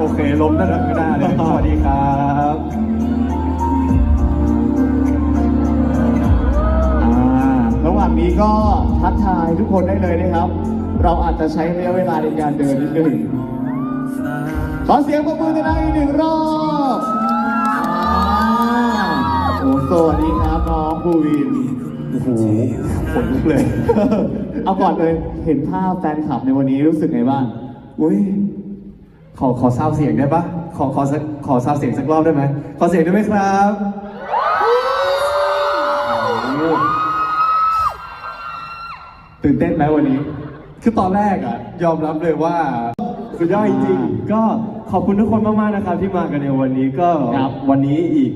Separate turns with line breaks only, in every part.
โอเคล้มนั่นแหละไม่ได้เลย สวัสดีครับ
อ่าระหว่างนี้ก็ทักทายทุกคนได้เลยนะครับ เราอาจจะใช้ระยะเวลาในการเดินนิดนึงขอเสียงปรบมือกันอีกหนึ่งรอบอ่าโอ้สวัสดีครับน้องภูวิน
โอ้โหขนลุกเลย
เอาก่อนเลย เห็นภาพแฟนคลับในวันนี้รู้สึกไงบ้าง
อุ้ย ขอขอซาวเสียงได้ปะขอขอสักขอซาวเสียงสักรอบได้ไหมขอเสียงได้ไหมครับโอ้โหตื่นเต้นไหมวันนี้ คือตอนแรกอะยอมรับเลยว่าสุดยอดจริงๆก็ขอบคุณทุกคนมากๆนะครับ ที่มากันในวันนี้ก็
ครับ
วันนี้อีก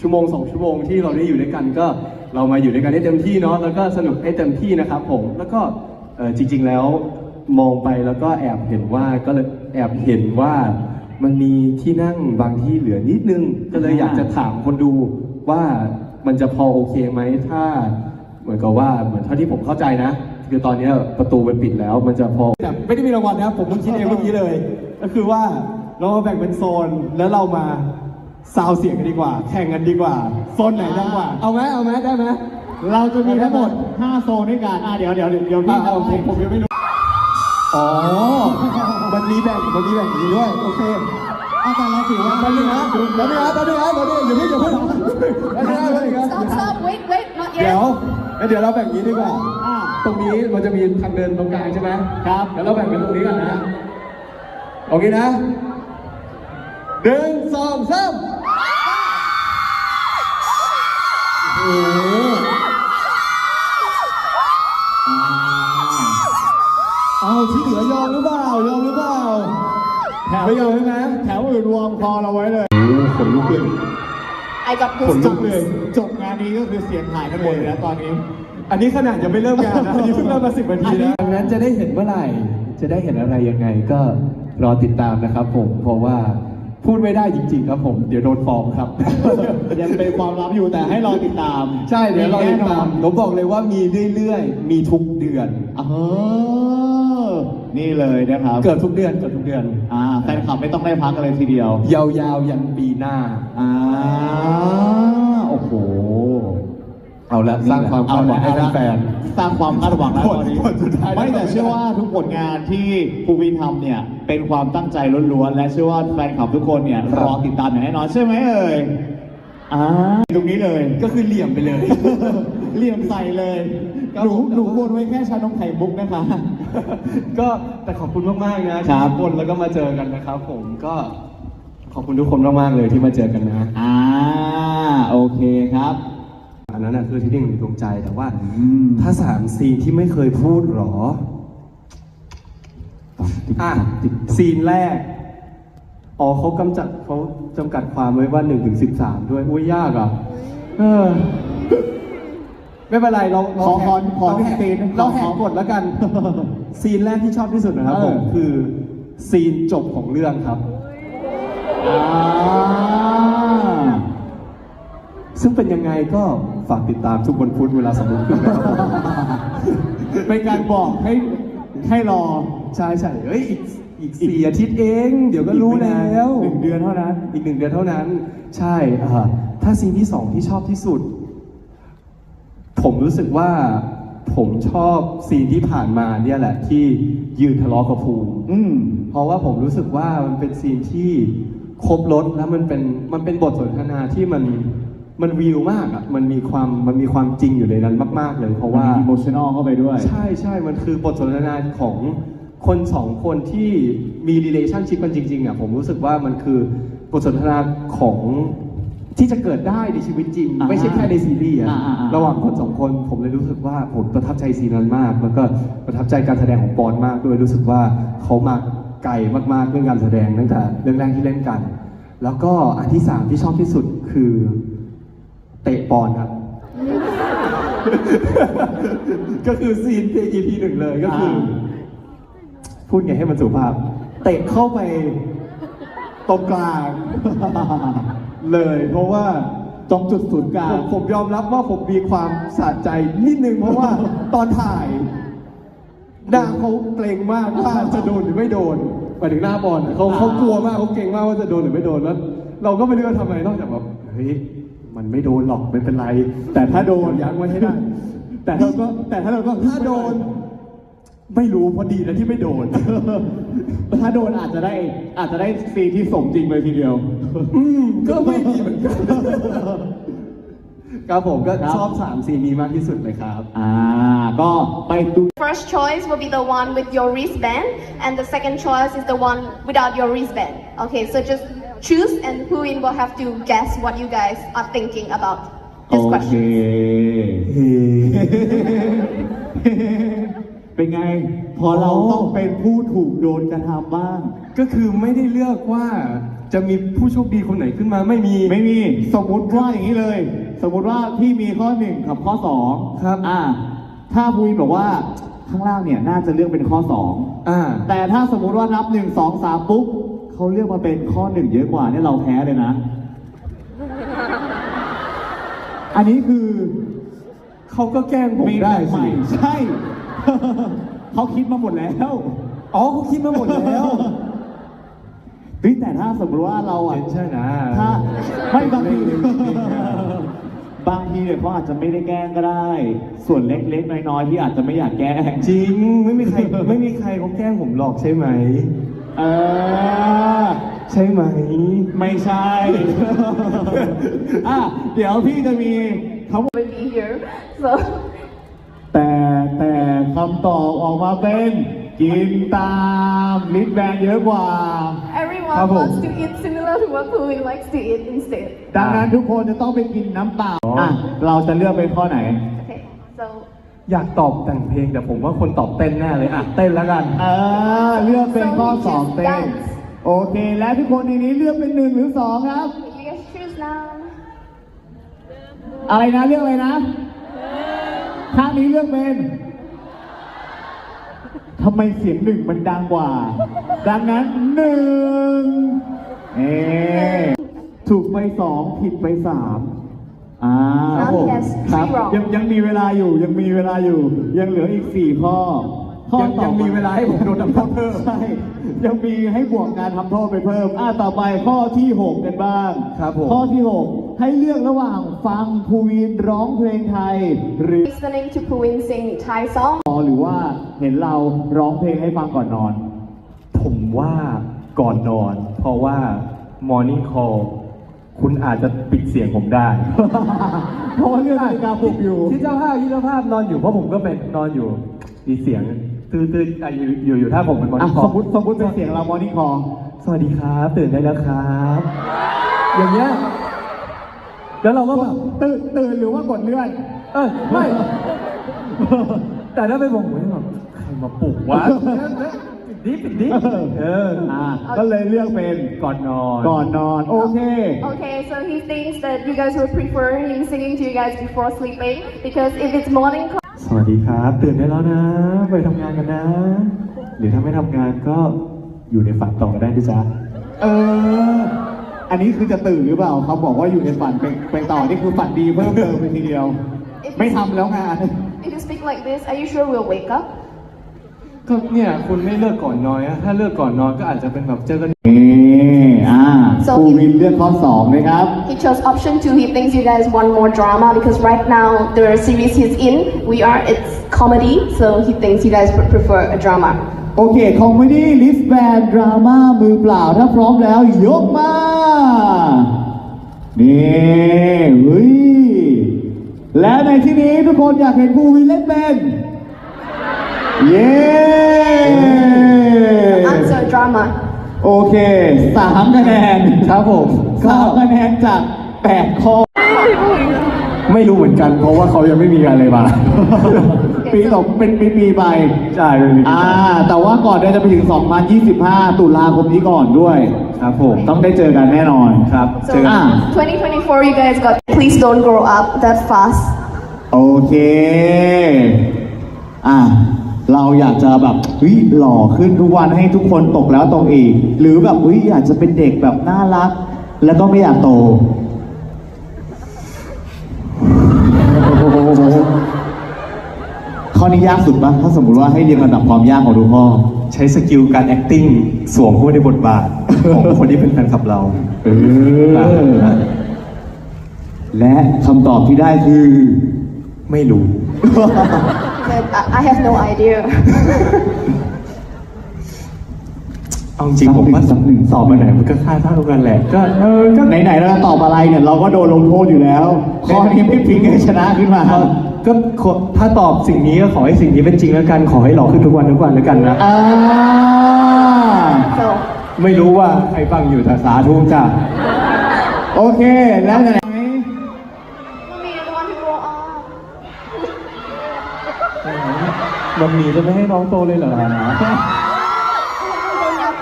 ชั่วโมงสองชั่วโมงที่เราได้อยู่ด้วยกันก็เรามาอยู่ด้วยกันให้เต็มที่เนาะแล้วก็สนุกให้เต็มที่นะครับผมแล้วก็เอ่อจริง ๆแล้วมองไปแล้วก็แอบเห็นว่าก็เลย แอบเห็นว่ามันมีที่นั่งบางที่เหลือนิดนึง ก็เลยอยากจะถามคนดูว่ามันจะพอโอเคไหมถ้า เหมือนกับว่าเหมือนเท่าที่ผมเข้าใจนะ คือตอนเนี้ยประตูมันปิดแล้ว มันจะพอแต่ไม่ได้มีรางวัลนะครับผมเพิ่งคิดเองเมื่อกี้เลย ก็คือว่าเรามาแบ่งเป็นโซนแล้วเรามาซาวเสียงกันดีกว่า แข่งกันดีกว่า โซนไหนดังกว่า เอาไหมเอาไหมได้ไหม
เราจะมีทั้งหมด 5 โซนด้วยกันอะเดี๋ยวเดี๋ยวเดี๋ยวพี่
อ่าผมผมยังไม่รู้ อ๋อ มันมีแบ่งมันมีแบ่งอย่างนี้ด้วย โอเค
อาจารย์เราถือว่า
แป๊บนึงนะแป๊บนึงนะแป๊บนึงนะแป๊บนึงอย่าเพิ่งอย่าเพิ่งแป๊บนึงนะแป๊บนึงนะ
Stop, stop, wait, wait, not
เดี๋ยว
yet.
งั้นเดี๋ยวเราแบ่งอย่างนี้ดีกว่า
อ่า
ตรงนี้มันจะมีทางเดินตรงกลางใช่ไหม
ครับ
แล้วเราแบ่งเป็นตรงนี้กันนะโอเคนะหนึ่งสองสามโอ้โห ไม่ยอมใช่ไหม
แถวอื่นรวมพอเราไว้เลย
โอ้โหขนลุกเลย
I got
ขนลุก
goosebumps.
เลย
จบงานนี้ก็คือเสียงหายกันหมดเลยนะตอนนี้
อันนี้ขนาดยังไม่เริ่มงานนะอันนี้เพิ่งเริ่มมาสิบนาทีนะ ดังนั้นจะได้เห็นเมื่อไหร่ จะได้เห็นอะไรยังไงก็รอติดตามนะครับผม เพราะว่าพูดไม่ได้จริง ๆ ครับผม เดี๋ยวโดนฟ้องครับ
ยังเป็นความลับอยู่แต่ให้รอติดตาม
ใช่ เดี๋ยวรอติดตาม
แน่นอน
ผมบอกเลยว่ามีเรื่อยๆ มีทุกเดือน
เออ นี่เลยนะครับ
เกิดทุกเดือนเกิดทุกเดือน
อ่าแฟนคลับไม่ต้องได้พักกันเลยทีเดียว
ยาวๆยันปีหน้า
อ่าโอ้โห
เอาละสร้างความคาดหวังให้แฟน
สร้างความคาดหวังแล้วตอนนี้
ผลสุดท้าย
ไม่แต่เชื่อว่าทุกผลงานที่ภูวินทำเนี่ยเป็นความตั้งใจล้วนๆและเชื่อว่าแฟนคลับทุกคนเนี่ย
ครับ
รอติดตามอย่างแน่นอนใช่ไหมเอ่ยอ่าตรงนี้เลย
ก็คือเหลี่ยมไปเลย
เหลี่ยมใส่เลย
ครับ
หนู
ผม
หนูบนไว้แค่ชานมไข่มุกนะคะ
ก็แต่ขอบคุณมากๆนะครับที่คนแล้วก็มาเจอกันนะครับผมก็ขอบคุณทุกคนมากๆเลยที่มาเจอกันนะ
อ่าโอเคครับ
อันนั้นนะคือที่หนึ่งในดวงใจแต่ว่า
อืม
ถ้าสามซีนที่ไม่เคยพูดหรอ อะซีนแรก อ๋อเขากำจัดเขาจำกัดความไว้ว่าหนึ่งถึงสิบสามด้วย อุ้ยยากอะ เออ ไม่เป็นไรเราเรา
ขอขอขอ
เราแหก
ซีน
เราแห
ข
ก
อ
กฎแล้วกัน ซีนแรกที่ชอบที่สุดนะครับผม
เออ
คือซีนจบของเรื่องครับ
อ่า
ซึ่งเป็นยังไงก็ฝากติดตามทุกวันพุธเวลาสองทุ่มครึ่งนะครับผม
เป็นการบอกให้ให้รอ
ใช่ใช่เอ้ยอีกอีกสี่อาทิตย์เอง เดี๋ยวก็รู้แล้ว
หนึ่งเดือนเท่านั้น
อีกหนึ่งเดือนเท่านั้น ใช่อ่าถ้าซีนที่สองที่ชอบที่สุด ผมรู้สึกว่าผมชอบซีนที่ผ่านมาเนี่ยแหละที่ยืนทะเลาะกับภูมิ
อืม
เพราะว่าผมรู้สึกว่ามันเป็นซีนที่ครบรถแล้วมันเป็นมันเป็นบทสนทนาที่มันมันวิวมากอะมันมีความมันมีความจริงอยู่ในนั้นมาก ๆ เลย เพราะว่า
อิโมชันอลเข้าไปด้วย
ใช่ใช่มันคือบทสนทนาของคนสองคนที่มี relationship กันจริงๆอะผมรู้สึกว่ามันคือบทสนทนาของ ที่จะเกิดได้ในชีวิตจริง
อ่า
ไม่ใช่แค่ในซีรีส์อะ
อ่าอ่าอ่า
ระหว่างคนสองคนผมเลยรู้สึกว่าผมประทับใจซีนนั้นมากแล้วก็ประทับใจการแสดงของปอนมากด้วยรู้สึกว่าเขามาไกลมากๆเรื่องการแสดงตั้งแต่เรื่องแรกที่เล่นกัน แล้วก็อันที่สามที่ชอบที่สุดคือเตะปอนครับ ก็คือซีน EP หนึ่งเลยก็คืออา พูดไงให้มันสุภาพ เตะเข้าไปตรงกลาง เลย เพราะว่า
ตรงจุดศูนย์กลา
ผ
ง
มผมยอมรับว่าผมมีความสะใจนิดนึงเพราะว่าตอนถ่ายหน้าเขาเกรงมากว่าจะโดนหรือไม่โดนหมายถึงหน้าบอลอะเขาเขากลัวมากเขาเก่งมากว่าจะโดนหรือไม่โดนแล้วเราก็ไม่รู้จะทำอะไรนอกจากแบบเฮ้ยมันไม่โดนหรอกไม่เป็นไร
แต่ถ้าโดน
ยั้งไว้ให้ได้
แต่เราก็แต่ถ้าเราก็
ถ้าโดน ไม่รู้เพอดีนะที่ไม่โดน
ถ้าโดนอาจจะได้อาจจะได้ซีนที่สมจริงเลยทีเดียว
อืมก็ไม่ดีเหมือนกันครับผมก็
ครับ
ชอบสามซีนนี้มากที่สุดเลยครับ
อ่า ก็ไปดู
First choice will be the one with your wristband, and the second choice is the one without your wristband. Okay, so just choose, and Huin will have to guess what you guys are thinking about
โอ
this
เค
question.
เป็นไง พอเราต้องเป็นผู้ถูกโดนกระทำบ้าง
ก็คือไม่ได้เลือกว่าจะมีผู้โชคดีคนไหนขึ้นมาไม่มี
ไม่มีสมมุติว่าอย่างนี้เลย สมมุติว่าพี่มีข้อหนึ่งกับข้อสอง
ครับ
อ่า ถ้าพูนบอกว่าข้างล่างเนี่ยน่าจะเลือกเป็นข้อสอง
อ่า
แต่ถ้าสมมุติว่านับหนึ่งสองสามปุ๊บเขาเลือกมาเป็นข้อหนึ่งเยอะกว่าเนี่ยเราแพ้เลยนะ อันนี้คือ
เขาก็แกล้งผม
มี
ได้
ให
สิ
ม่ใช่ เขาคิดมาหมดแล้ว
อ๋อเขาคิดมาหมดแล้ว
เฮ้ยแต่ถ้าสมมติว่าเราอะ
ใช่นะ
ถ้าไม่บางทีบางทีเนี่ยเขาอาจจะไม่ได้แกล้งก็ได้ ส่วนเล็กๆน้อยๆที่อาจจะไม่อยากแกล้ง
จริงไม่มีใครไม่มีใครเขาแกล้งผมหรอกใช่ไหม
เออ
ใช่ไหม
ไม่ใช่อะเดี๋ยวพี่จะมีคำ
Will be here, so
แต่แต่ คำตอบออกมาเป็นกินตามลิสแบนเยอะกว่า
everyone
Bravo.
wants to eat similar to what Huin likes to eat instead.
ดังนั้นทุกคนจะต้องไปกินน้ำเปล่าอะเราจะเลือกเป็นข้อไหน
Okay, so
อยากตอบแต่งเพลงแต่ผมว่าคนตอบเต้นแน่เลยอะเต้นแล้วกัน
เออเลือกเป็นข้อ
So we
สอง
choose
เต้น
dance
โอเค และทุกคนในนี้เลือกเป็นหนึ่งหรือสองครับ
you guys choose now.
อะไรนะเลือกอะไรนะข้างนี้เลือกเป็น ทำไมเสียงหนึ่งมันดังกว่า ดังนั้นหนึ่งเอถูกไปสองผิดไปสามอ่า
Now
ผม
he has
ครับ
three wrong.
ยังยังมีเวลาอยู่ยังมีเวลาอยู่ ยังเหลืออีกสี่ข้อข้อ
ยัง
ต่อ
ยัง
ไป
มีเวลาให้ผมโดนทำโทษเพิ่ม
ใช่ยังมีให้บวกการทำโทษไปเพิ่มอ่าต่อไปข้อที่6กันบ้าง
ครับผม
ข้อที่6 ให้เลือกระหว่างฟังภูวินร้องเพลงไทย หรือ
Listening to Huin sing Thai song
หรือว่าเห็นเราร้องเพลงให้ฟังก่อนนอน
ผมว่าก่อนนอน เพราะว่า Morning Call คุณอาจจะปิดเสียงผมได้
เพราะว่าเรื่องนาฬิกาปลุกอยู่
ที่เจ้าภาพที่เจ้าภาพนอนอยู่เพราะผมก็เป็นนอนอยู่มีเสียงตื่นตื่นอะอยู่อยู่อยู่ถ้าผมเป็น
อะ
Morning
ส
Call
มมติสมมติเป็นเสียงเรามอนี่คอ
สวัสดีครับ ตื่นได้แล้วครับ อย่างเงี้ย แล้วเราก็แบบ
ตื่นตื่นหรือว่ากดเลื่อน
เออไม่ แต่ถ้าเป็นผมผมจะแบบใครมาปลุกวะปิดดิปิดดิเออ
อ่าก็เลยเลือกเป็น
ก่อนนอน
ก่อนนอนโอเค
Okay, so he thinks that you guys would prefer him singing to you guys before sleeping because if it's morning call,
สวัสดีครับ ตื่นได้แล้วนะ ไปทำงานกันนะ หรือถ้าไม่ทำงานก็อยู่ในฝันต่อก็ได้ด้วยจ้า
เออ อันนี้คือจะตื่นหรือเปล่าเขาบอกว่าอยู่ในฝันเป็นเป็นต่อนี่คือฝันดีเพิ่มเติมไปทีเดียว ไม่ทำแล้วงาน
if you speak like this, are you sure we'll wake up?
ก็เนี่ยคุณไม่เลิกก่อนนอนอะถ้าเลิกก่อนนอนก็อาจจะเป็นแบบเจอกัน
เออ่า
So
ครู
he-
วินเลือกข้อสองนะครับ
He chose option two. He thinks you guys want more drama because right now the series he's in, we are it's comedy, so he thinks you guys would prefer a drama.
โอเค คอมเมดี้ลิสแบนดราม่ามือเปล่า ถ้าพร้อมแล้วยกมา นี่เฮ้ย และในที่นี้ทุกคนอยากเห็นภูวินเล่นเป็น เย้
Answer drama.
โอเคสามคะแนน
ครับผม
สามคะแนนจากแปดข้อ
ไม่รู้เหมือนกัน เพราะว่าเขายังไม่มีอะไรมา
ปีต่อเป็นปีๆไป
ใช่เลย
อ่า แต่ว่าก่อนเดี๋ยวจะไปถึง 2025 ตุลาคมนี้ก่อนด้วย
ครับผม
ต้องได้เจอกันแน่นอน
ครับ
So
เจอกัน
2024, you guys got. Please don't grow up that fast.
โอเค อะ เราอยากจะแบบวิหล่อขึ้นทุกวันให้ทุกคนตกแล้วตกอีก หรือแบบวิอยากจะเป็นเด็กแบบน่ารัก แล้วก็ไม่อยากโต ค ข้อนี้ยากสุดปะถ้าสมมุติว่าให้เรียงลำดับความยากของทุกข้อ
ใช้สกิลการ acting สวมเข้าไปในบทบาท ของคนที่เป็นแฟนคลับเรา
เออและคำตอบที่ได้คือ
ไม่รู้
But I I have no idea.
เอาจริงๆผมว่า
สักหนึ่ง
ตอบมาไหนมันก็ค่าเท่ากันแหละก็เออก็
ไหนๆเราจะตอบอะไรเนี่ย เราก็โดนลงโทษอยู่แล้ว ข้อนี้ไม่พลิกให้ชนะขึ้นมา
ก็ก็ขอถ้าตอบสิ่งนี้ก็ขอให้สิ่งนี้เป็นจริงแล้วกัน ขอให้หล่อขึ้นทุกวันทุกวันแล้วกันนะ
อ่า
So
ไม่รู้ว่าใครฟังอยู่แต่สาธุจ้ะ
โอเค แล้วไหน
Mommy, I don't want to grow up.
มันมีจะไม่ให้น้องโตเลยเหรอ
Not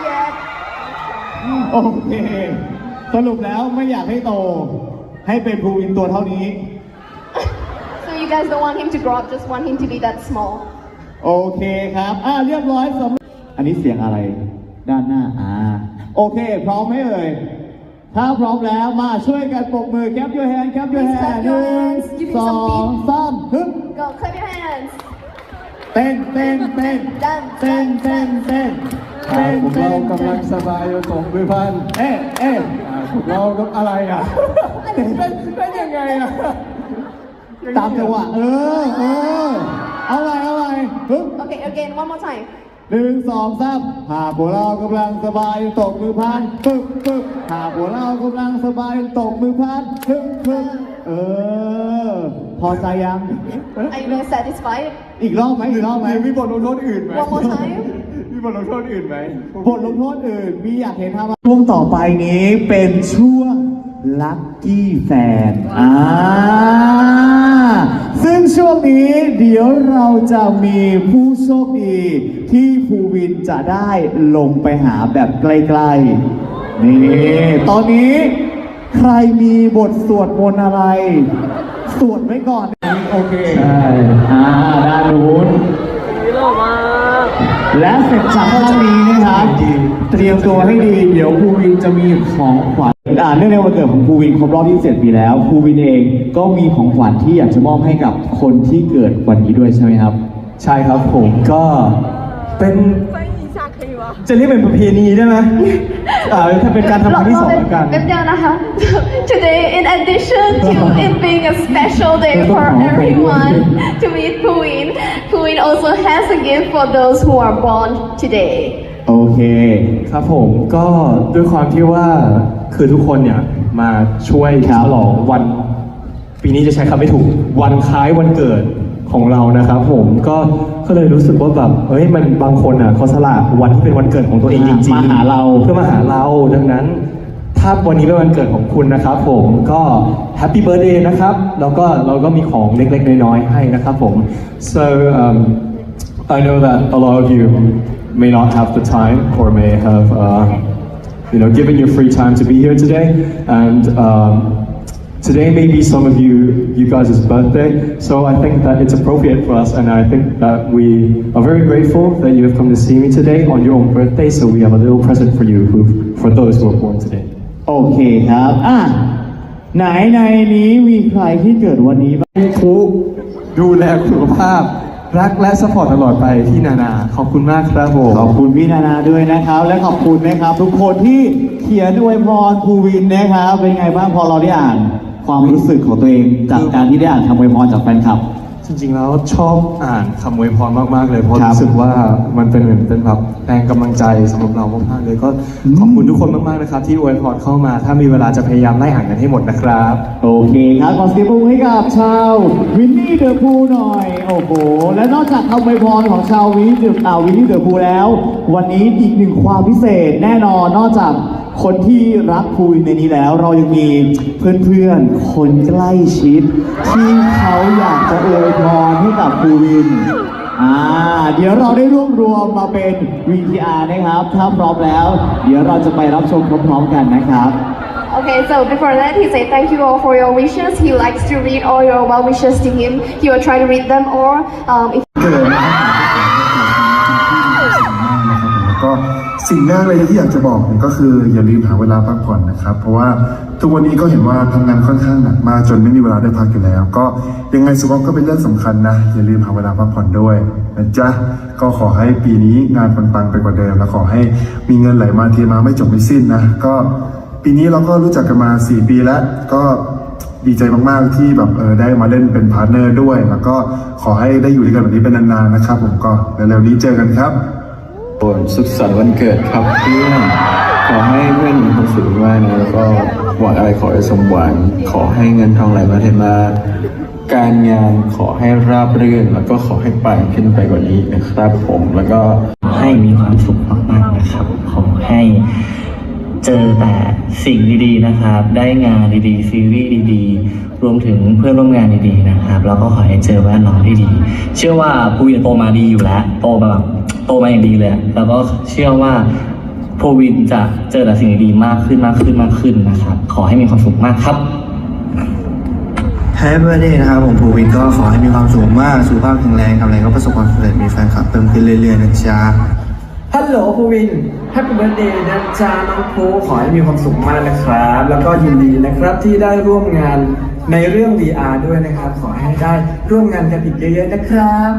yet.
โอเค สรุปแล้วไม่อยากให้โต ให้เป็นภูวินตัวเท่านี้
So you guys don't want him to grow up, just want him to be that small.
โอเคครับ อ่าเรียบร้อยสำหรับอันนี้เสียงอะไร ด้านหน้า อ่า โอเค พร้อมไหมเอ่ย ถ้าพร้อมแล้วมาช่วยกันปรบมือแคปยูแฮนแคปยูแฮ
Please
น
clap
ห
your
นึ่ง
hands. Give me
ส
some
อง
beat.
สามฮึบ
Go, clap your hands.
เต้นเต้นเต้น
Dance,
เต้น
dance,
เต้น
dance.
เต้น
พวกเรากำลังสบายอยู่สองมือพัน
เอ๊ะเอ๊ะ
พวกเราก็อะไรอะ เป็นเป็นยังไงอะ
ตามจังหวะเออเออเอาไงเอาไงฮึบ
Okay, again, one more time.
หนึ่งสองสามหากพวกเรากำลังสบายตกมือพันปึ๊บปึ๊บหากพวกเรากำลังสบายตกมือพันปึ๊บปึ๊บเออ พอใจยัง
Are you guys satisfied?
อีกรอบไหมอีกรอบไหม
มีบทลงโทษอื่นไหม
One more time.
มีบทลงโทษอื่นไหม
บทลงโทษอื่นมีอยากเห็นทำช่วงต่อไปนี้เป็นช่วง ลัคกี้แฟนอ่าซึ่งช่วงนี้เดี๋ยวเราจะมีผู้โชคดีที่ภูวินจะได้ลงไปหาแบบใกล้ๆ นี่ ตอนนี้ใครมีบทสวดมนต์อะไร สวดไว้ก่อน โอเค
ใช่
อ่าด้านนู้น และเสร็จจากท่านี้นะครับเตรียมตัวให้ดี เดี๋ยวภูวินจะมีของขวัญอ่าเนื่องในวันเกิดของภูวินครบรอบ 27 ปีแล้วภูวินเองก็มีของขวัญที่อยากจะมอบให้กับคนที่เกิดวันนี้ด้วยใช่ไหมครับ
ใช่ครับผมก็เป็น จะเรียกเป็นประเพณีได้ไหมอ่าถ้าเป็นการทำครั้งที่สองแล้วกัน
Today, in addition to it being a special day for everyone to meet Puin, Puin also has a gift for those who are born today.
โอเค
ครับผมก็ด้วยความที่ว่าคือทุกคนเนี่ยมาช่วย
ครั
ฉ
บ
ลองวัน ปีนี้จะใช้คำไม่ถูกวันคล้ายวันเกิด ของเรานะครับ ผมก็ก็เลยรู้สึกว่าแบบเอ้ยมันบางคนอะเขาสละวันที่เป็นวันเกิดของตัวเองจริงๆ
มาหาเรา
เพื่อมาหาเราดังนั้น ถ้าวันนี้เป็นวันเกิดของคุณนะครับ ผมก็แฮปปี้เบิร์ a เดย์นะครับแล้วก็เราก็มีของเล็กๆน้อยๆให้นะครับผม so um, I know that a lot of you may not have the time or may have uh, you know given your free time to be here today and um, Today may be some of you, you guys' birthday, so I think that it's appropriate for us, and I think that we are very grateful that you have come to see me today on your own birthday. So we have a little present for you, who, for those who are born today.
โอเคครับ อะ ไหนในนี้มีใครที่เกิดวันนี้บ้าง
ทุกดูแลสุขภาพ รักและสปอร์ตตลอดไปที่นานา ขอบคุณมากครับผม
ขอบคุณพี่นานาด้วยนะครับ และขอบคุณนะครับ ทุกคนที่เขียนอวยพรภูวินนะครับ เป็นไงบ้างพอเราได้อ่าน ความรู้สึกของตัวเอง จากการที่ได้อ่านคำอวยพรจากแฟนคลับ
จริงๆแล้วชอบอ่านคำอวยพรมากๆเลยเพราะ
ครับ
รู้สึกว่ามันเป็นเหมือนเป็นแบบแรงกำลังใจสำหรับเรามากๆเลยก็
อืม
ขอบคุณทุกคนมากๆนะครับ ที่อวยพรเข้ามา ถ้ามีเวลาจะพยายามไล่อ่านกันให้หมดนะครับ
โอเคครับขอเสียงปรบมือให้กับชาววินนี่เดอะพูหน่อย โอ้โห และนอกจากคำอวยพรของชาววินนี่เดอะอ่าวินนี่เดอะพูแล้ว วันนี้อีกหนึ่งความพิเศษแน่นอนนอกจาก คนที่รักภูวินในนี้แล้วเรายังมีเพื่อนๆ คนใกล้ชิด ที่เขาอยากจะอวยพรให้กับภูวิน อ่า เดี๋ยวเราได้รวบรวมมาเป็น VTR นะครับ ถ้าพร้อมแล้ว เดี๋ยวเราจะไปรับชมพร้อมๆกันนะครับ
Okay, so before that, he said thank you all for your wishes. He likes to read all your well wishes to him. He will try to read them all. Um, if
สิ่งแรกเลยที่อยากจะบอกเนี่ยก็คืออย่าลืมหาเวลาพักผ่อนนะครับ เพราะว่าทุกวันนี้ก็เห็นว่าทำงานค่อนข้างหนักมากจนไม่มีเวลาได้พักอยู่แล้ว ก็ยังไงสุขภาพก็เป็นเรื่องสำคัญนะ อย่าลืมหาเวลาพักผ่อนด้วยนะจ๊ะก็ขอให้ปีนี้งานปังๆไปกว่าเดิม และขอให้มีเงินไหลมาเทมาไม่จบไม่สิ้นนะ ก็ปีนี้เราก็รู้จักกันมา 4 ปีแล้วก็ดีใจมากๆที่แบบเออได้มาเล่นเป็นพาร์ทเนอร์ด้วย แล้วก็ขอให้ได้อยู่ด้วยกันแบบนี้เป็นนานๆนะครับ ผมก็เร็วๆนี้เจอกันครับ
โอ้ยสุขสันต์วันเกิดครับเพื่อนขอให้เพื่อนมีความสุขมากนะแล้วก็หวังอะไรขอให้สมหวังขอให้เงินทองไหลมาเทมา การงานขอให้ราบรื่นแล้วก็ขอให้ปังขึ้นไปกว่านี้นะครับผมแล้วก็
ให้มีความสุขมากๆนะครับขอให้ เจอแต่สิ่งดีๆนะครับ ได้งานดีๆ ซีรีส์ดีๆ รวมถึงเพื่อนร่วมงานดีๆนะครับ แล้วก็ขอให้เจอแวดล้อมที่ดี เชื่อว่าภูวินโตมาดีอยู่แล้ว โตมาแบบโตมาอย่างดีเลย แล้วก็เชื่อว่าภูวินจะเจอแต่สิ่งดีๆมากขึ้นมากขึ้นมากขึ้นนะครับ ขอให้มีความสุขมากครับ
แฮปปี้เบอร์เดย์นะครับผมภูวินก็ขอให้มีความสุขมากสุขภาพแข็งแรงทำอะไรก็ประสบความสำเร็จมีแฟนคลับเพิ่มขึ้นเรื่อยๆนะจ๊ะ
ฮัลโหลภูวินแฮปปี้เบิร์ดเดย์นะจ๊ะน้องภูขอให้มีความสุขมากนะครับ แล้วก็ยินดีนะครับที่ได้ร่วมงานในเรื่อง VR ด้วยนะครับ ขอให้ได้ร่วมงานกันอีกเยอะๆนะครับ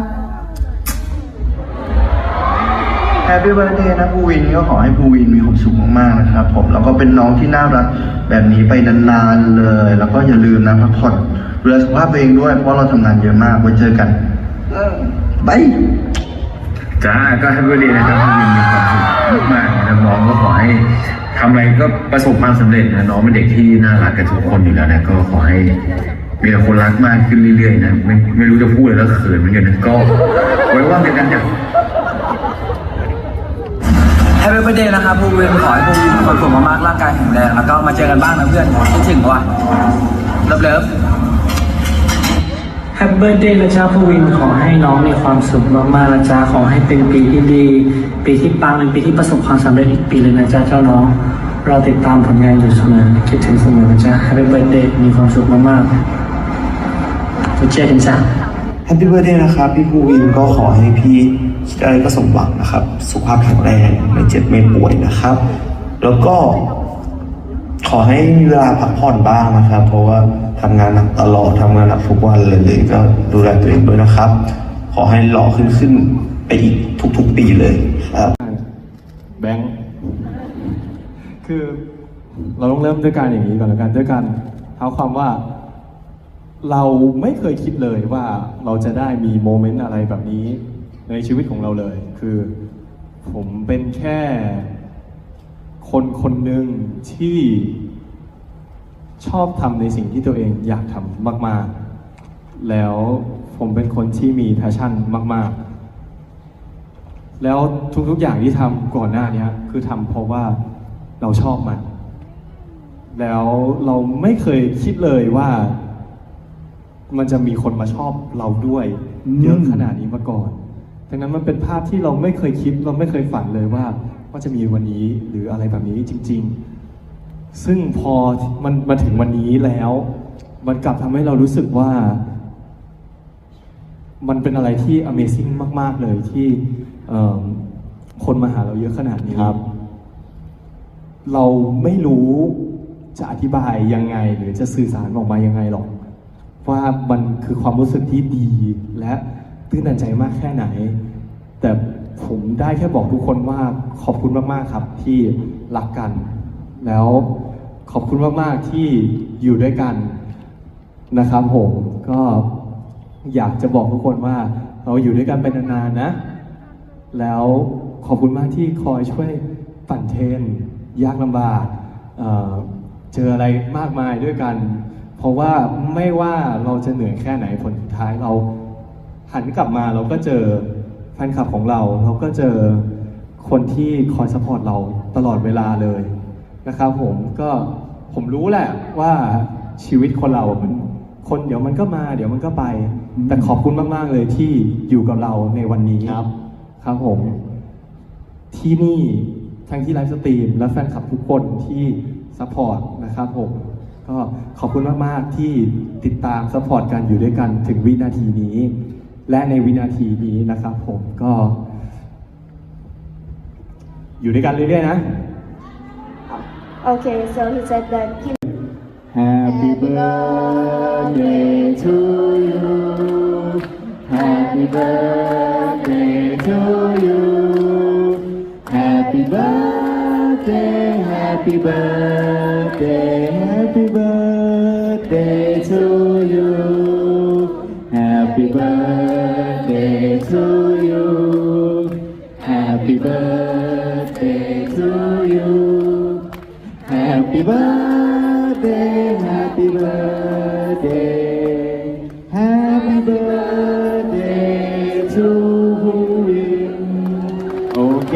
แฮปปี้เบ t ร์ a เดย์นะภูวินก็ขอให้ภูวินมีความสุขมากๆนะครับผมแล้วก็เป็นน้องที่น่ารักแบบนี้ไปนานๆเลย แล้วก็อย่าลืมนะพักผ่อนดูแลสุขภาพตัวเองด้วยเพราะเราทำงานเยอะมากไว้เจอกันบาย
จ้าก็ให้บรินะครับที่มีความสุขมากๆนะครับน้องก็ขอให้ทำอะไรก็ประสบความสำเร็จนะน้องเป็นเด็กที่น่ารักกับทุกคนอยู่แล้วนะก็ขอให้มีแต่คนรักมากขึ้นเรื่อยๆนะไม่ไม่รู้จะพูดอะไรแล้วเขินเหมือนกันนะก็ไว้ว่ากันจ้ะ
แฮปปี้เบิร์ดเดย์นะครับภูวินขอให้ภูวินมีความสุขมากๆร่างกายแข็งแรงแล้วก็มาเจอกันบ้างนะเพื่อนคิดถึงว่ะเลิฟเลิฟ
แฮปปี้เบิร์ดเดย์นะจ๊ะภูวินขอให้น้องมีความสุขมากๆนะจ๊ะขอให้เป็นปีที่ดี ปีที่ปังเป็นปีที่ประสบความสำเร็จอีกปีเลยนะจ๊ะเจ้าน้อง เราติดตามผลงานอยู่เสมอคิดถึงเสมอนะจ๊ะแฮปปี้เบิร์ดเดย์มีความสุขมากๆจะเจอกันจ้ะ
แฮปปี้เบ t ร์ a เดย์นะครับ พี่ภูวินก็ขอให้พี่คิดอะไรก็สมหวังนะครับ สุขภาพแข็งแรงไม่เจ็บไม่ป่วยนะครับ แล้วก็ขอให้มีเวลาพักผ่อนบ้างนะครับ เพราะว่า ทำงานหนักตลอดทำงานหนักทุกวันเลย ก็ดูแลตัวเองด้วยนะครับ ขอให้หล่อขึ้นขึ้นไปอีกทุกๆปีเลยครับ
แบงค์คือเราต้องเริ่มด้วยการอย่างนี้ก่อนแล้วกันด้วยการเท้าความว่าเราไม่เคยคิดเลยว่าเราจะได้มีโมเมนต์อะไรแบบนี้ในชีวิตของเราเลย คือ ผมเป็นแค่คนคนหนึ่งที่ ชอบทำในสิ่งที่ตัวเองอยากทำมาก ๆ แล้วผมเป็นคนที่มีแพชชั่นมาก ๆ แล้วทุก ๆ อย่างที่ทำก่อนหน้านี้คือทำเพราะว่าเราชอบมัน แล้วเราไม่เคยคิดเลยว่า มันจะมีคนมาชอบเราด้วย เยอะขนาดนี้มาก่อนดังนั้นมันเป็นภาพที่เราไม่เคยคิด เราไม่เคยฝันเลยว่าว่าจะมีวันนี้หรืออะไรแบบนี้จริง ๆ ซึ่งพอมันมาถึงวันนี้แล้ว มันกลับทำให้เรารู้สึกว่า มันเป็นอะไรที่ Amazing มาก ๆ เลยที่เอิ่มคนมาหาเราเยอะขนาดนี้ครับ เราไม่รู้จะอธิบายยังไง หรือจะสื่อสารออกมายังไงหรอก ว่ามันคือความรู้สึกที่ดี และตื้นตันใจมากแค่ไหน แต่ผมได้แค่บอกทุกคนว่าขอบคุณมาก ๆ ครับที่รักกัน แล้ว ขอบคุณมาก ๆ ที่อยู่ด้วยกันนะครับผมก็อยากจะบอกทุกคนว่า เราอยู่ด้วยกันไปนานๆนะ แล้วขอบคุณมากที่คอยช่วยปั่นเทน ยากลำบากเเจออะไรมากมายด้วยกัน เพราะว่าไม่ว่าเราจะเหนื่อยแค่ไหนผลสุดท้ายเราหันกลับมาเราก็เจอแฟนคลับของเรา เราก็เจอคนที่คอยสปอร์ตเราตลอดเวลาเลย นะครับผมก็ผมรู้แหละว่าชีวิตคนเรา มันคนเดี๋ยวมันก็มา เดี๋ยวมันก็ไป แต่ขอบคุณมาก ๆ เลยที่อยู่กับเราในวันนี้ครับ ครับผม ที่นี่ทั้งที่ไลฟ์สตรีมและแฟนคลับทุกคนที่ซัพพอร์ตนะครับผมก็ขอบคุณมาก ๆ ที่ติดตามซัพพอร์ตกันอยู่ด้วยกันถึงวินาทีนี้ และในวินาทีนี้นะครับผมก็
อยู่ด้วยกันเรื่อยๆนะ
Okay, so he said that he
Happy birthday to you. Happy birthday to you. Happy birthday Happy birthday Happy Happy birthday, happy birthday, happy birthday to you โอเค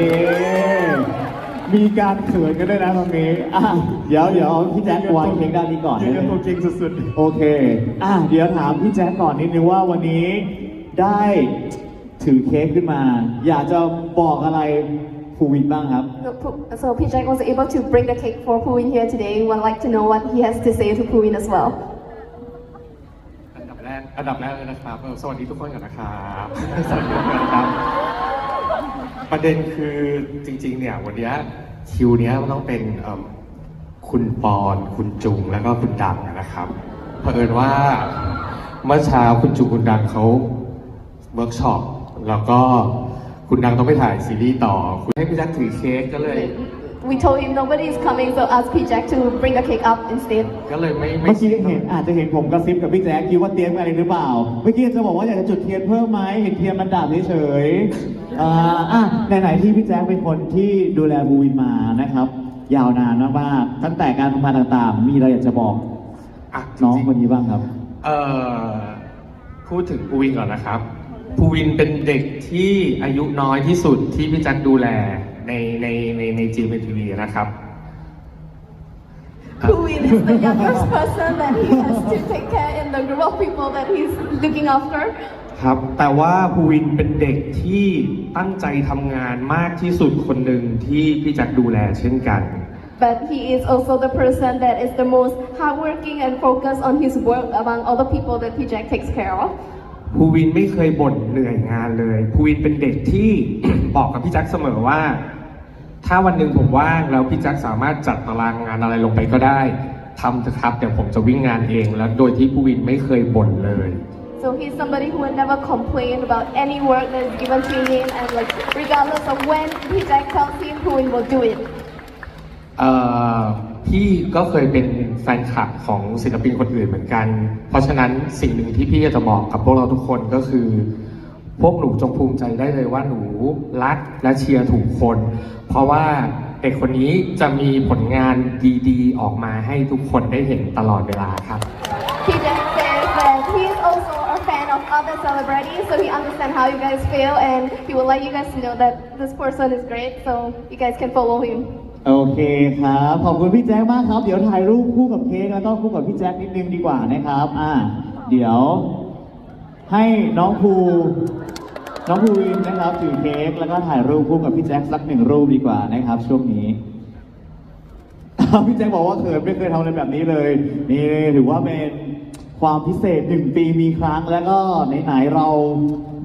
มีการเขินกันด้วยนะตรงนี้อะเดี๋ยวเดี๋ยวพี่แจ๊ควางเค้กด้านนี้ก่อน
ยืนยันตัวจริงสุด
โอเค อะเดี๋ยวถามพี่แจ๊คก่อนนิดนึงว่าวันนี้ได้ถือเค้กขึ้นมา อยากจะบอกอะไร ภูวินบ้างครับ
So, Pu- so P Jack was able to bring the cake for Puin here today. We would like to know what he has to say to Puin as well.
อันดับแรกอันดับแรกเลยนะครับเออสวัสดีทุกคนก่อนนะครับสวัสดีทุกคนนะครับ ประเด็นคือจริง ๆ เนี่ยวันเนี้ยคิวเนี้ยมันต้องเป็นเอิ่มคุณปอนคุณจุงแล้วก็คุณดังนะครับเผอิญว่าเมื่อเช้าคุณจุงคุณดังเขาเวิร์กช็อปแล้วก็ คุณดังต้องไปถ่ายซีรีส์ต่อ คุณให้พี่แจ็คถือเค้กก็เลย
We told him nobody is coming, so ask P Jack to bring the cake up instead.
ก็เลยไม่ไม่
เมื่อกี้เห็นอาจจะเห็นผมกระซิบกับพี่แจ๊คคิดว่าเตรียมอะไรหรือเปล่า เมื่อกี้จะบอกว่าอยากจะจุดเทียนเพิ่มไหมเห็นเทียนมันดับเฉยๆอ่าอะไหนๆที่พี่แจ๊คเป็นคนที่ดูแลบูวินมานะครับ ยาวนานมากๆตั้งแต่การทำงานต่างๆ มีอะไรอยากจะบอก
อะ
น้อง
จริๆ
คนนี้บ้างครับ
เอ่อพูดถึงภูวินก่อนนะครับ ภูวินเป็นเด็กที่อายุน้อยที่สุดที่พี่แจักดูแลในในในในจีเอ็ทีวีนะครับ
Puin is the youngest person that he has to take care in the group of people that he's looking after.
ครับ แต่ว่าภูวินเป็นเด็กที่ตั้งใจทำงานมากที่สุดคนหนึ่งที่พี่แจักดูแลเช่นกัน
But he is also the person that is the most hardworking and focused on his work among all the people that P Jack takes care of.
ภูวินไม่เคยบ่นเหนื่อยงานเลยภูวินเป็นเด็กที่ บอกกับพี่แจ็คเสมอว่า ถ้าวันหนึ่งผมว่างแล้วพี่แจ็คสามารถจัดตารางงานอะไรลงไปก็ได้ทำเถอะครับเดี๋ยวผมจะวิ่งงานเอง แล้วโดยที่ภูวินไม่เคยบ่นเลย
So he's somebody who will never complain about any work that is given to him and like regardless of when P Jack tells him, Puin will do it.
เอ่อ พี่ก็เคยเป็นแฟนคลับของศิลปินคนอื่นเหมือนกัน เพราะฉะนั้นสิ่งหนึ่งที่พี่จะบอกกับพวกเราทุกคนก็คือ พวกหนูจงภูมิใจได้เลยว่าหนูรักและเชียร์ถูกคน เพราะว่าเด็กคนนี้จะมีผลงานดีๆ ออกมาให้ทุกคนได้เห็นตลอดเวลาครับ
P Jack says that he's also a fan of other celebrities, so he understands how you guys feel and he would like you guys know that this person is great, so you guys can follow him.
โอเคครับ ขอบคุณพี่แจ๊คมากครับ เดี๋ยวถ่ายรูปคู่กับเค้กแล้วก็คู่กับพี่แจ๊คนิดนึงดีกว่านะครับ อ่า เดี๋ยว ให้น้องภูน้องภูวินนะครับถือเค้กแล้วก็ถ่ายรูปคู่กับพี่แจ๊คสักหนึ่งรูปดีกว่านะครับ ช่วงนี้พี่แจ๊คบอกว่าเขินไม่เคยทำอะไรแบบนี้เลยนี่ถือว่าเป็นความพิเศษหนึ่งปีมีครั้ง แล้วก็ไหนๆเรา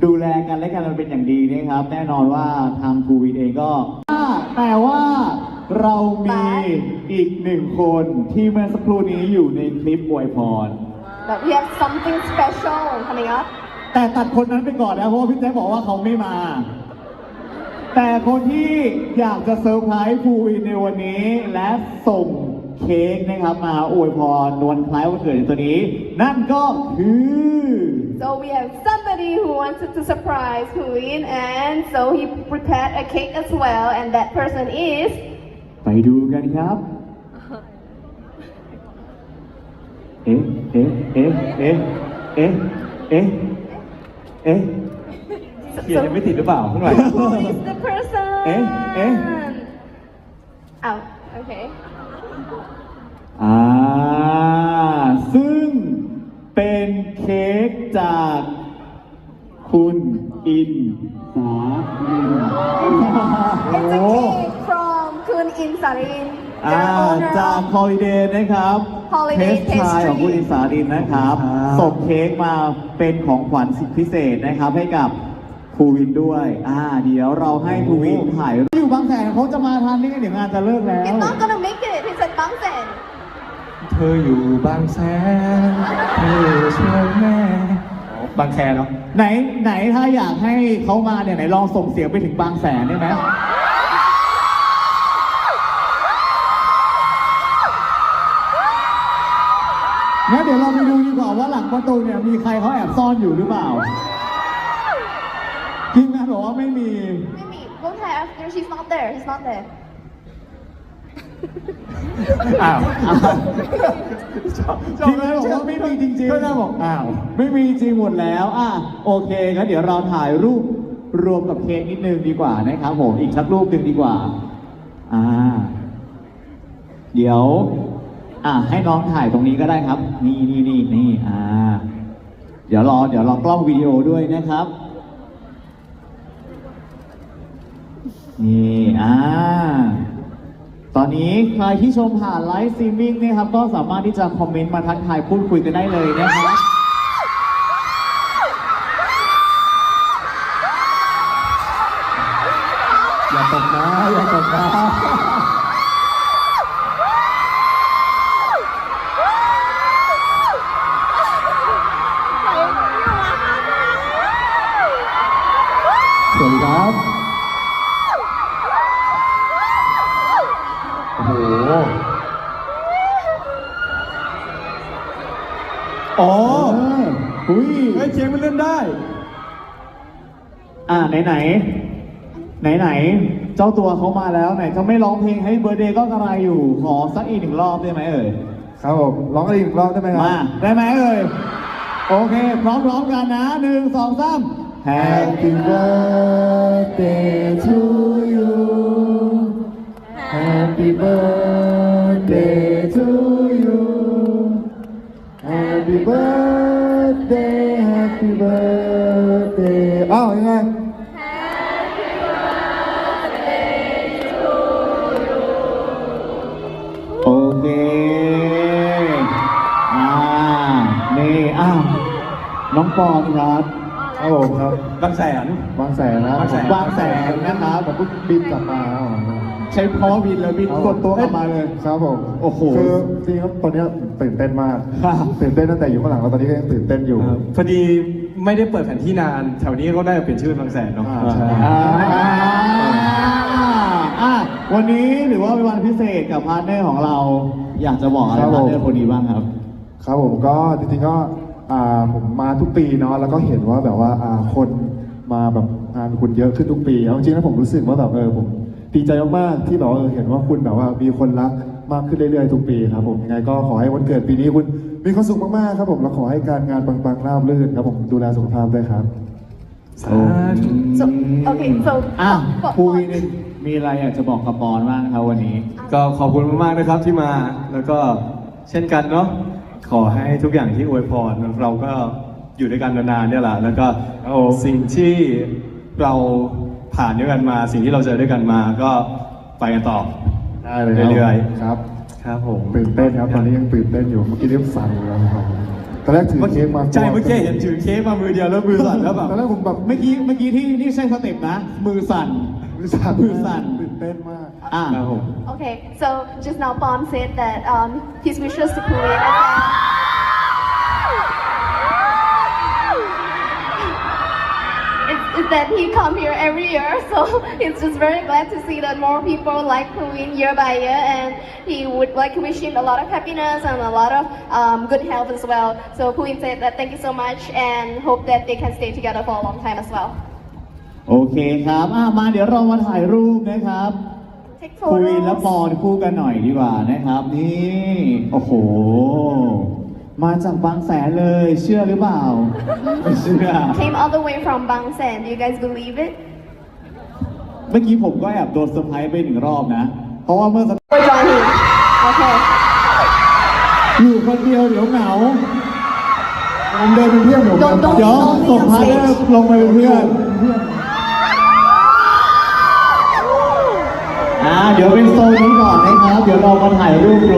ดูแลกันและกันมันเป็นอย่างดีนะครับ แน่นอนว่าทางภูวินเองก็แต่ว่า เรามีอีกหนึ่งคนที่เมื่อสักครู่นี้อยู่ในคลิปอวยพร
But we have something special coming up.
แต่ตัดคนนั้นไปก่อนนะเพราะว่าพี่แจ๊คบอกว่าเขาไม่มา แต่คนที่อยากจะเซอร์ไพรส์ภูวินในวันนี้และส่งเค้กนะครับมาอวยพรวันคล้ายวันเกิดในตัวนี้ นั่นก็คือ
So we have somebody who wanted to surprise Huin, and so he prepared a cake as well, and that person is
ไปดูกันครับ เอ๊ะ เอ๊ะ เอ๊ะ เอ๊ะ เอ๊ะ เอ๊ะ เอ๊ะ
so,
เขียนยังไม่ติดหรือเปล่าข้างหลัง
who is the person?
Eh? Eh?
Out. Okay.
อ่า ซึ่งเป็นเค้กจากคุณอินสาลิน
It's a cake from Kun In Sarin,
อ่า
the owner
จาก
of
ฮอลิเดย์นะครับ
Holiday
เทสทาย
Pastry
ของคุณอินสาลินนะครับ ส่งเค้กมาเป็นของขวัญสุดพิเศษนะครับ ให้กับภูวินด้วย อ่า เดี๋ยวเราให้ภูวินถ่ายอยู่บางแสนเขาจะมาทันนี่เดี๋ยวงานจะเลิกแล้ว
He's not gonna make it. He said Bangsen.
เธออยู่บางแสน เธอช่วยแม่อ๋อบางแคเนาะ
ไหนไหนถ้าอยากให้เขามาเนี่ยไหนลองส่งเสียงไปถึงบางแสนได้ไหม งั้นเดี๋ยวเราไปดูดีกว่าว่าหลังประตูเนี่ยมีใครเขาแอบซ่อนอยู่หรือเปล่าทีมงานบอกว่าไม่มี
Mimi, go ahead. There, she's not there. He's not there.
อ้าว
ทีมงานบอกว่าไม่มีจริงๆ
ก็น่าบอกอ้าว
ไม่มีจริงหมดแล้ว อะโอเคงั้นเดี๋ยวเราถ่ายรูปรวมกับเค้กนิดนึงดีกว่านะครับผมอีกสักรูปหนึ่งดีกว่า อ่า เดี๋ยว อะให้น้องถ่ายตรงนี้ก็ได้ครับ นี่นี่นี่นี่อ่า เดี๋ยวรอเดี๋ยวรอกล้องวิดีโอด้วยนะครับ นี่อ่าตอนนี้ใครที่ชมผ่านไลฟ์สตรีมมิ่งนะครับก็สามารถที่จะคอมเมนต์มาทักทายพูดคุยกันได้เลยนะครับ อย่าตกนะอย่าตกนะ อุ้ย
เฮ้ยเค้กมันเล่นได้
อ่าไหนไหนไหนไหนๆเจ้าตัวเขามาแล้วไหนจะไม่ร้องเพลงให้เบอร์เดย์ก็กระไรอยู่ ขอสักอีกหนึ่งรอบได้ไหมเอ่ย
ครับผมร้องกันอีกรอบได้ไหมครับ
มาได้ไหมเอ่ย โอเค พร้อมๆกันนะหนึ่งสองสาม Happy birthday to you Happy birthday ปอนครับครับผมครับ
บางแสน
บางแสนนะ
บางแสน
บางแสนนะครับผมเพิ่งบินกลับมาใช้เพราะว่าบินเลยบินกดตัวกลับมาเลย
ครับผม
โอ้โห
คือจริงครับตอนเนี้ยตื่นเต้นมาก
ครับ
ตื่นเต้นตั้งแต่อยู่ข้างหลังแล้วตอนนี้ก็ยังตื่นเต้นอยู่
พอดีไม่ได้เปิดแผนที่นาน แถวนี้ก็ได้เปลี่ยนชื่อเป็นบางแสนเนาะ
อ่าใช่
อ่าอ่าวันนี้ถือว่าเป็นวันพิเศษกับพาร์ทเนอร์ของเรา อยากจะบอกอะไร
ครับผม
พาร์ทเนอร์คนนี้บ้างครับ
ครับผมก็จริงๆก็อ่า ผมมาทุกปีเนาะแล้วก็เห็นว่าแบบว่าอ่าคนมาแบบงานคุณเยอะขึ้นทุกปีเอาจริงๆแล้วผมรู้สึกว่าแบบเออผมดีใจมากๆที่แบบว่าเออเห็นว่าคุณแบบว่ามีคนรักมากขึ้นเรื่อยๆทุกปีครับผมยังไงก็ขอให้วันเกิดปีนี้คุณมีความสุขมากๆครับผมแล้วขอให้การงานปังๆราบรื่นครับผมดูแลสุขภาพด้วยครับ
So, okay, so
อะ
for-
ภูวินมีอะไรอยากจะบอกกับปอนบ้างครับวันนี้
ก็ขอบคุณมากๆนะครับที่มา แล้วก็เช่นกันเนาะ ขอให้ทุกอย่างที่อวยพรเราก็อยู่ด้วยกันนานๆเนี่ยแหละแล้วก็สิ่งที่เราผ่านด้วยกันมา สิ่งที่เราเจอด้วยกันมาก็ไปกันต่อ
ได้เลยครับ
เรื่อย
ครับ
ครับผม
ตื่นเต้นครับตอนนี้ยังตื่นเต้นอยู่เมื่อกี้เริ่มสั่นอยู่แล้วครับตอนแรกถือเค้กมา
ใจเมื่อกี้เห็นถือเค้กมามือเดียวแล้วมือสั่นแล้วแบบ
ตอนแรกผมแบบ
เมื่อกี้เมื่อกี้ที่นี่ใช่สเต็ปนะ มือสั่น
มือสั่น
มือสั่น
ตื่น เต้นมาก
อ่ะ
ครับผม
Okay, so just now Pom said that um, his wishes to Korea. It's, it's that he come here every year, so he's just very glad to see that more people like Queen year by year, and he would like to wish him a lot of happiness and a lot of um, good health as well. So Queen said that thank you so much, and hope that they can stay together for a long time as well.
โอเคครับอะมาเดี๋ยวเรามาถ่ายรูปนะครับ
Take
ภูวินและปอ
photos.
นคู่กันหน่อยดีกว่านะครับ นี่โอ้โห มาจากบางแสนเลยเชื่อหรือเปล่าไม่เชื่อ
Came all the way from Bang Sen. Do you guys believe it?
เมื่อกี้ผมก็แอบโดนเซอร์ไพรส์ไปหนึ่งรอบนะ เพราะว่าเมื่อสัก
Or join him. Okay.
อยู่คนเดียวเดี๋ยวเหงา
ผมเดินเป็นเพื่อนผม
Don't- don't-
เดี๋ยว
don't
ส่ง
leave
พาร์ทเนอ
stage.
ร์ลงไปเป็นเพื่อน เดี๋ยวเป็นโซนนี้ก่อนนะครับ เดี๋ยวเรามาถ่ายรูป